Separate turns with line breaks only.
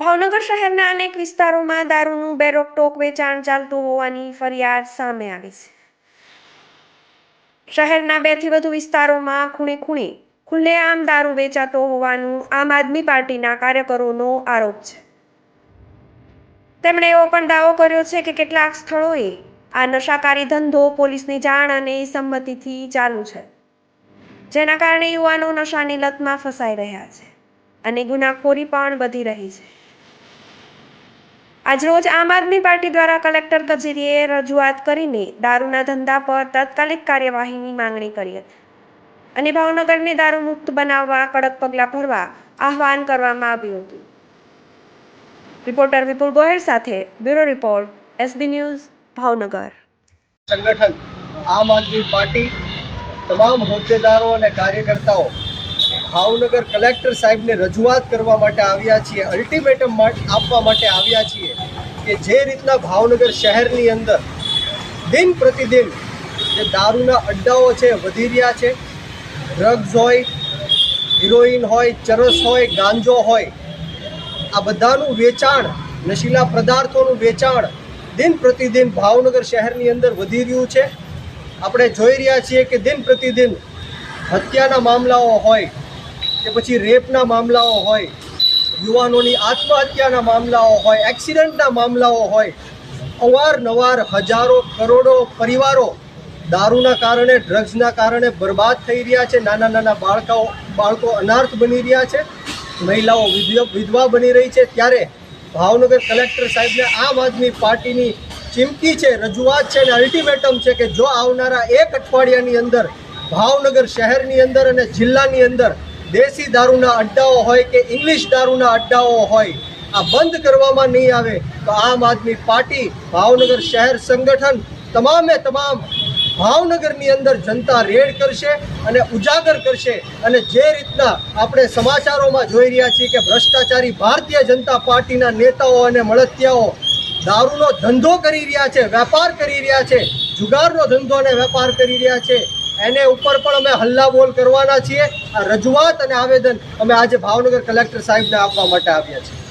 ભાવનગર શહેરના અનેક વિસ્તારોમાં દારૂનું બેરોકટોક વેચાણ ચાલતું હોવાની ફરિયાદ સામે આવી છે. શહેરના બેથી વધુ વિસ્તારોમાં ખૂણે ખૂણે ખુલ્લેઆમ દારૂ વેચાતો હોવાનું આમ આદમી પાર્ટીના કાર્યકરોનો આરોપ છે. તેમણે એવો પણ દાવો કર્યો છે કે કેટલાક સ્થળોએ આ નશાકારી ધંધો પોલીસની જાણ અને સંમતિથી ચાલુ છે, જેના કારણે યુવાનો નશાની લતમાં ફસાઈ રહ્યા છે અને ગુનાખોરી પણ વધી રહી છે. આજરોજ આમ આદમી પાર્ટી દ્વારા કલેક્ટર કચેરીએ રજૂઆત કરીને દારૂના ધંધા પર તાત્કાલિક કાર્યવાહીની માંગણી કરી હતી. અને ભાવનગરને દારૂ મુક્ત બનાવવા કડક પગલાં ભરવા આહવાન કરવામાં આવ્યું હતું. રિપોર્ટર વિપુલ ગોહેલ સાથે bureau report, SB news, Bhavnagar.
સંગઠન, આમ આદમી પાર્ટી, તમામ હોદ્દેદારો અને કાર્યકર્તાઓ ભાવનગર કલેક્ટર સાહેબને રજૂઆત કરવા માટે આવ્યા છીએ અલ્ટિમેટમ આપવા માટે આવ્યા છીએ કે જે રીતના ભાવનગર શહેરની અંદર દિન પ્રતિદિન જે દારૂના અડ્ડાઓ છે, વધી રહ્યા છે ડ્રગ્સ હોય હિરોઈન હોય, ચરસ હોય, ગાંજો હોય, આ બધાનું વેચાણ, નશીલા પદાર્થોનું વેચાણ દિન પ્રતિદિન ભાવનગર શહેરની અંદર વધી રહ્યું છે. આપણે જોઈ રહ્યા છીએ કે દિન પ્રતિદિન હત્યાના મામલાઓ હોય કે પછી રેપના મામલાઓ હોય, યુવાનોની આત્મહત્યાના મામલાઓ હોય, એક્સિડન્ટના મામલાઓ હોય, અવારનવાર હજારો કરોડો પરિવારો દારૂના કારણે, ડ્રગ્સના કારણે બરબાદ થઈ રહ્યા છે. નાના નાના બાળકો બાળકો અનાર્થ બની રહ્યા છે. મહિલાઓ વિધવા બની રહી છે. ત્યારે ભાવનગર કલેક્ટર સાહેબને આમ આદમી પાર્ટીની ચીમકી છે, રજૂઆત છે અને અલ્ટિમેટમ છે કે જો આવનારા એક અઠવાડિયાની અંદર ભાવનગર શહેરની અંદર અને જિલ્લાની અંદર દેશી દારૂના અડ્ડાઓ હોય કે ઇંગ્લિશ દારૂના અડ્ડાઓ હોય, આ બંધ કરવામાં નહીં આવે, તો આમ આદમી પાર્ટી, ભાવનગર શહેર સંગઠન, તમામે તમામ ભાવનગરની અંદર જનતા રેડ કરશે અને ઉજાગર કરશે. અને જે રીતના આપણે સમાચારોમાં જોઈ રહ્યા છીએ કે ભ્રષ્ટાચારી ભારતીય જનતા પાર્ટીના નેતાઓ અને મળતિયાઓ દારૂનો ધંધો કરી રહ્યા છે, વેપાર કરી રહ્યા છે, જુગારનો ધંધો અને વેપાર કરી રહ્યા છે એને ઉપર પણ અમે હલ્લા બોલ કરવાના છીએ. આ રજૂઆત અને આવેદન અમે આજે ભાવનગર કલેક્ટર સાહેબને આપવા માટે આવ્યા છીએ.